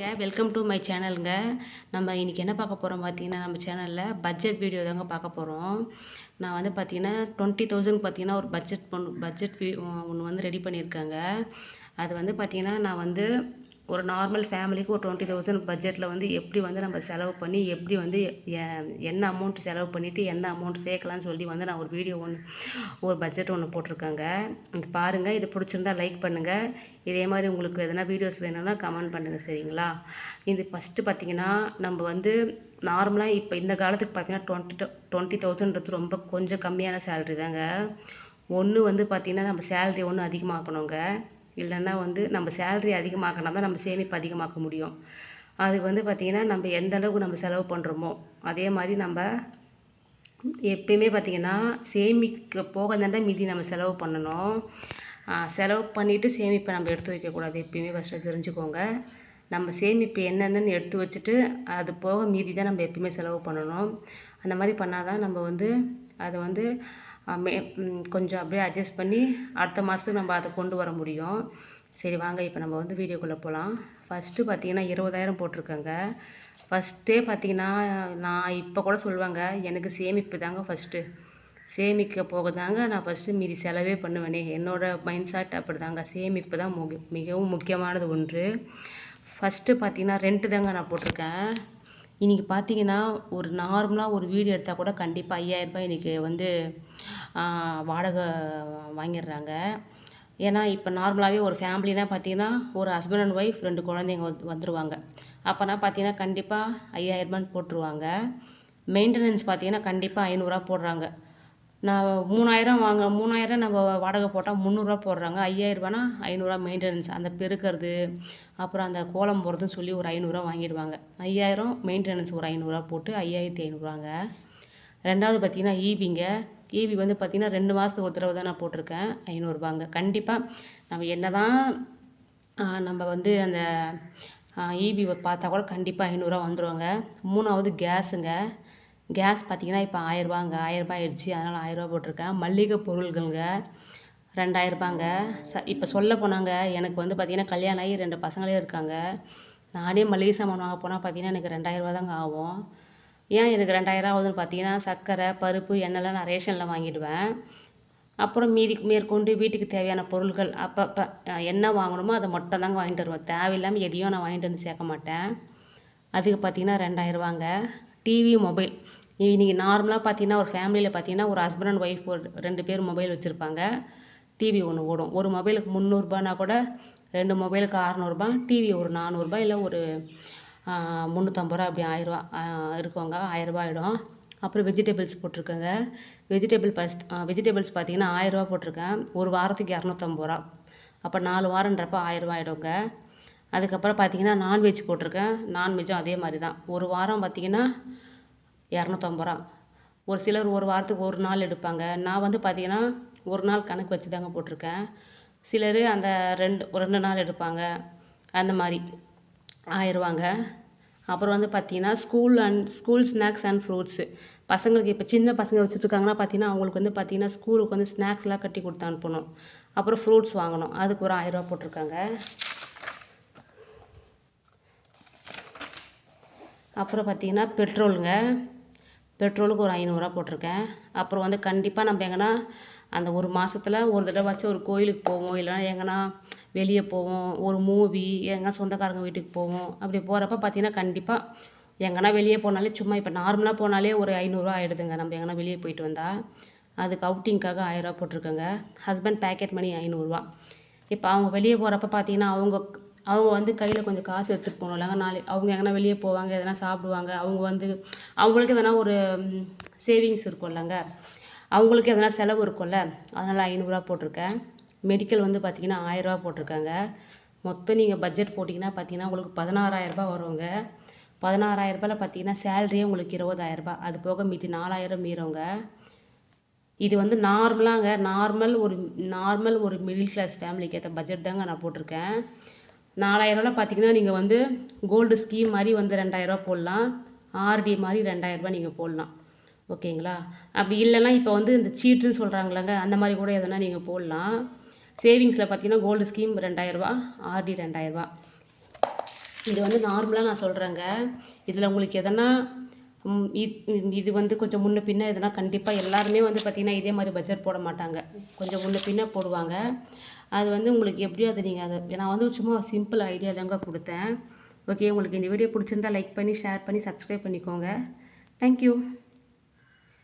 A welcome to my சேனலுங்க நம்ம இன்றைக்கி என்ன பார்க்க போகிறோம் பார்த்தீங்கன்னா நம்ம சேனலில் பட்ஜெட் வீடியோ தாங்க பார்க்க போகிறோம் நான் வந்து பார்த்தீங்கன்னா டுவெண்ட்டி தௌசண்ட் பார்த்தீங்கன்னா ஒரு பட்ஜெட் பொண்ணு பட்ஜெட் ஒன்று வந்து ரெடி பண்ணியிருக்காங்க. அது வந்து பார்த்தீங்கன்னா நான் வந்து ஒரு நார்மல் ஃபேமிலிக்கு ஒரு டுவெண்ட்டி தௌசண்ட் பட்ஜெட்டில் வந்து எப்படி வந்து நம்ம செலவு பண்ணி எப்படி வந்து என்ன அமௌண்ட் செலவு பண்ணிவிட்டு என்ன அமௌண்ட் சேர்க்கலாம்னு சொல்லி வந்து நான் ஒரு வீடியோ ஒன்று ஒரு பட்ஜெட் ஒன்று போட்டிருக்காங்க. இது பாருங்கள் இது பிடிச்சிருந்தா லைக் பண்ணுங்கள் இதே மாதிரி உங்களுக்கு எதனா வீடியோஸ் வேணும்னா கமெண்ட் பண்ணுங்கள் சரிங்களா? இது ஃபஸ்ட்டு பார்த்தீங்கன்னா நம்ம வந்து நார்மலாக இப்போ இந்த காலத்துக்கு பார்த்தீங்கன்னா டுவெண்ட்டி டுவெண்ட்டி தௌசண்ட்றது ரொம்ப கொஞ்சம் கம்மியான சேலரி தாங்க. ஒன்று வந்து பார்த்திங்கன்னா நம்ம சேலரி ஒன்று அதிகமாக்கணுங்க. இல்லைன்னா வந்து நம்ம சேலரி அதிகமாக்கினா தான் நம்ம சேமிப்பு அதிகமாக்க முடியும். அது வந்து பார்த்திங்கன்னா நம்ம எந்த அளவுக்கு நம்ம செலவு பண்ணுறோமோ அதே மாதிரி நம்ம எப்பயுமே பார்த்திங்கன்னா சேமிக்க போக தான் மீதி நம்ம செலவு பண்ணணும். செலவு பண்ணிவிட்டு சேமிப்பை நம்ம எடுத்து வைக்கக்கூடாது எப்பயுமே ஃபஸ்ட்டு தெரிஞ்சுக்கோங்க. நம்ம சேமிப்பு என்னென்னு எடுத்து வச்சுட்டு அது போக மீதி தான் நம்ம எப்பயுமே செலவு பண்ணணும். அந்த மாதிரி பண்ணால் தான் நம்ம வந்து அதை வந்து மே கொஞ்சம் அப்படியே அட்ஜஸ்ட் பண்ணி அடுத்த மாதத்துக்கு நம்ம அதை கொண்டு வர முடியும். சரி வாங்க இப்போ நம்ம வந்து வீடியோக்குள்ளே போகலாம் ஃபஸ்ட்டு பார்த்தீங்கன்னா இருபதாயிரம் போட்டிருக்கேங்க. ஃபஸ்ட்டே பார்த்தீங்கன்னா நான் இப்போ கூட சொல்லுவாங்க எனக்கு சேமிப்பு தாங்க ஃபஸ்ட்டு சேமிக்க போக தாங்க நான் ஃபஸ்ட்டு மீதி செலவே பண்ணுவேனே. என்னோடய மைண்ட் செட் அப்படி தாங்க சேமிப்பு தான் முக மிகவும் முக்கியமானது ஒன்று. ஃபஸ்ட்டு பார்த்தீங்கன்னா ரெண்ட்டு தாங்க நான் போட்டிருக்கேன். இன்றைக்கி பார்த்தீங்கன்னா ஒரு நார்மலாக ஒரு வீடு எடுத்தால் கூட கண்டிப்பாக ஐயாயிரரூபா இன்றைக்கி வந்து வாடகை வாங்கிடுறாங்க. ஏன்னா இப்போ நார்மலாகவே ஒரு ஃபேமிலினா பார்த்தீங்கன்னா ஒரு ஹஸ்பண்ட் அண்ட் ஒய்ஃப் ரெண்டு குழந்தைங்க வந்து வந்துடுவாங்க அப்போனா பார்த்தீங்கன்னா கண்டிப்பாக ஐயாயிரரூபான்னு போட்டுருவாங்க. மெயின்டெனன்ஸ் பார்த்தீங்கன்னா கண்டிப்பாக ஐநூறுரூவா போடுறாங்க. நான் மூணாயிரம் வாங்க மூணாயிரம் நம்ம வாடகை போட்டால் முந்நூறுரூவா போடுறாங்க. ஐயாயிரரூபானா ஐநூறுரூவா மெயின்டெனன்ஸ் அந்த பெருக்கிறது அப்புறம் அந்த கோலம் போடுறதுன்னு சொல்லி ஒரு ஐநூறுரூவா வாங்கிடுவாங்க. ஐயாயிரம் மெயின்டெனன்ஸ் ஒரு ஐநூறுரூவா போட்டு ஐயாயிரத்தி ஐநூறுவாங்க ரெண்டாவது பார்த்தீங்கன்னா ஈபிங்க. ஈபி வந்து பார்த்திங்கன்னா ரெண்டு மாதத்துக்கு ஒரு தடவை தான் நான் போட்டிருக்கேன். ஐநூறுரூபாங்க கண்டிப்பாக நம்ம என்ன தான் நம்ம வந்து அந்த ஈபி பார்த்தா கூட கண்டிப்பாக ஐநூறுரூவா வந்துடுவாங்க மூணாவது கேஸுங்க. கேஸ் பார்த்தீங்கன்னா இப்போ ஆயிரரூபாங்க. ஆயிரரூபா ஆயிடுச்சு. அதனால் ஆயிரரூபா போட்டிருக்கேன். மல்லிகை பொருள்களுங்க. ரெண்டாயிரரூபாங்க. ச இப்போ சொல்ல போனாங்க எனக்கு வந்து பார்த்திங்கன்னா கல்யாணம் ஆகி ரெண்டு பசங்களே இருக்காங்க. நானே மளிகை சாமான் வாங்க போனால் பார்த்தீங்கன்னா எனக்கு ரெண்டாயிரரூபா தாங்க ஆகும். ஏன் எனக்கு ரெண்டாயிரம் ஆகுதுன்னு பார்த்தீங்கன்னா சர்க்கரை பருப்பு எண்ணெய்லாம் நான் ரேஷனில் வாங்கிடுவேன். அப்புறம் மீதி மேற்கொண்டு வீட்டுக்கு தேவையான பொருட்கள் அப்பப்போ என்ன வாங்கணுமோ அதை மட்டும் தாங்க வாங்கிட்டு வருவேன். தேவையில்லாமல் எதையும் நான் வாங்கிட்டு வந்து சேர்க்க மாட்டேன். அதுக்கு பார்த்தீங்கன்னா ரெண்டாயிரரூவாங்க டிவி மொபைல் இன்றைக்கி நார்மலாக பார்த்தீங்கன்னா ஒரு ஃபேமிலியில் பார்த்தீங்கன்னா ஒரு ஹஸ்பண்ட் அண்ட் ஒய்ஃப் ஒரு ரெண்டு பேர் மொபைல் வச்சுருப்பாங்க. டிவி ஒன்று ஓடும். ஒரு மொபைலுக்கு முந்நூறுபானா கூட ரெண்டு மொபைலுக்கு அறநூறுபா டிவி ஒரு நானூறுபா இல்லை ஒரு முந்நூற்றம்பது ரூபா அப்படி ஆயிரரூவா இருக்குவாங்க. ஆயிரரூபா ஆகிடும் அப்புறம் வெஜிடபிள்ஸ் போட்டிருக்கேங்க. வெஜிடபிள் பஸ் வெஜிடபிள்ஸ் பார்த்தீங்கன்னா ஆயிரரூவா போட்டிருக்கேன். ஒரு வாரத்துக்கு இரநூத்தம்பது ரூபா. அப்போ நாலு வாரன்றப்போ ஆயிரரூவா ஆகிடுங்க அதுக்கப்புறம் பார்த்தீங்கன்னா நான்வெஜ் போட்டிருக்கேன். நான்வெஜ்ஜும் அதே மாதிரி தான் ஒரு வாரம் பார்த்தீங்கன்னா இரநூத்தம்பது ரூபா. ஒரு சிலர் ஒரு வாரத்துக்கு ஒரு நாள் எடுப்பாங்க. நான் வந்து பார்த்திங்கன்னா ஒரு நாள் கணக்கு வச்சு தாங்க போட்டிருக்கேன். சிலர் அந்த ரெண்டு ரெண்டு நாள் எடுப்பாங்க. அந்த மாதிரி. ஆயிடுவாங்க அப்புறம் வந்து பார்த்தீங்கன்னா school and school snacks and fruits பசங்களுக்கு இப்போ சின்ன பசங்க வச்சுருக்காங்கன்னா பார்த்தீங்கன்னா அவங்களுக்கு வந்து பார்த்தீங்கன்னா ஸ்கூலுக்கு வந்து ஸ்நாக்ஸ்லாம் கட்டி கொடுத்து அனுப்பணும். அப்புறம் ஃப்ரூட்ஸ் வாங்கணும். அதுக்கு ஒரு ஆயிரரூவா போட்டிருக்காங்க. அப்புறம் பார்த்தீங்கன்னா பெட்ரோலுங்க பெட்ரோலுக்கு ஒரு ஐநூறுரூவா போட்டிருக்கேன். அப்புறம் வந்து கண்டிப்பாக நம்ம எங்கன்னா அந்த ஒரு மாதத்தில் ஒரு தடவைச்சும் ஒரு கோயிலுக்கு போவோம். இல்லைன்னா எங்கன்னா வெளியே போவோம். ஒரு மூவி எங்கன்னா சொந்தக்காரங்க வீட்டுக்கு போவோம். அப்படி போகிறப்ப பார்த்தீங்கன்னா கண்டிப்பாக எங்கன்னா வெளியே போனாலே சும்மா இப்போ நார்மலாக போனாலே ஒரு ஐநூறுரூவா ஆகிடுதுங்க நம்ம எங்கன்னா வெளியே போயிட்டு வந்தால் அதுக்கு அவுட்டிங்க்காக ஆயிரரூவா போட்டிருக்கோங்க. ஹஸ்பண்ட் பேக்கெட் மணி ஐநூறுரூவா. இப்போ அவங்க வெளியே போகிறப்ப பார்த்தீங்கன்னா அவங்க அவங்க வந்து கையில் கொஞ்சம் காசு எடுத்துகிட்டு போகணும் இல்லைங்க நாளை அவங்க எங்கன்னா வெளியே போவாங்க எதனா சாப்பிடுவாங்க அவங்க வந்து அவங்களுக்கு எதனா ஒரு சேவிங்ஸ் இருக்கும்லங்க. அவங்களுக்கு எதனா செலவு இருக்கும்ல. அதனால் ஐநூறுரூவா போட்டிருக்கேன். மெடிக்கல் வந்து பார்த்தீங்கன்னா ஆயிரரூவா போட்டிருக்காங்க. மொத்தம் நீங்கள் பட்ஜெட் போட்டிங்கன்னா பார்த்தீங்கன்னா உங்களுக்கு பதினாறாயிரரூபா வருங்க. பதினாறாயிரரூபாயில் பார்த்தீங்கன்னா சேலரியே உங்களுக்கு இருபதாயிரரூபா அது போக மீதி நாலாயிரம் மீறவங்க இது வந்து நார்மலாங்க நார்மல் ஒரு நார்மல் ஒரு மிடில் கிளாஸ் ஃபேமிலிக்கு ஏற்ற பட்ஜெட் தாங்க நான் போட்டிருக்கேன். நாலாயிரரூவாவில் பார்த்தீங்கன்னா நீங்கள் வந்து கோல்டு ஸ்கீம் மாதிரி வந்து ரெண்டாயிரரூவா போடலாம். ஆர்டி மாதிரி ரெண்டாயிரரூபா நீங்கள் போடலாம். ஓகேங்களா? அப்படி இல்லைன்னா இப்போ வந்து இந்த சீட்டுன்னு சொல்கிறாங்களங்க அந்த மாதிரி கூட எதனா நீங்கள் போடலாம். சேவிங்ஸில் பார்த்தீங்கன்னா கோல்டு ஸ்கீம் ரெண்டாயிரரூபா ஆர்டி ரெண்டாயிரரூபா இது வந்து நார்மலாக நான் சொல்கிறேங்க. இதில் உங்களுக்கு எதனா இது வந்து கொஞ்சம் முன்ன பின்ன எதனா கண்டிப்பாக எல்லாருமே வந்து பார்த்திங்கன்னா இதே மாதிரி பட்ஜெட் போட மாட்டாங்க. கொஞ்சம் முன்ன பின்ன போடுவாங்க. அது வந்து உங்களுக்கு எப்படியோ அது நீங்கள் அதை நான் வந்து சும்மா சிம்பிள் ஐடியா தாங்க கொடுத்தேன். ஓகே உங்களுக்கு இந்த வீடியோ பிடிச்சிருந்தா லைக் பண்ணி ஷேர் பண்ணி சப்ஸ்கிரைப் பண்ணிக்கோங்க. தேங்க்யூ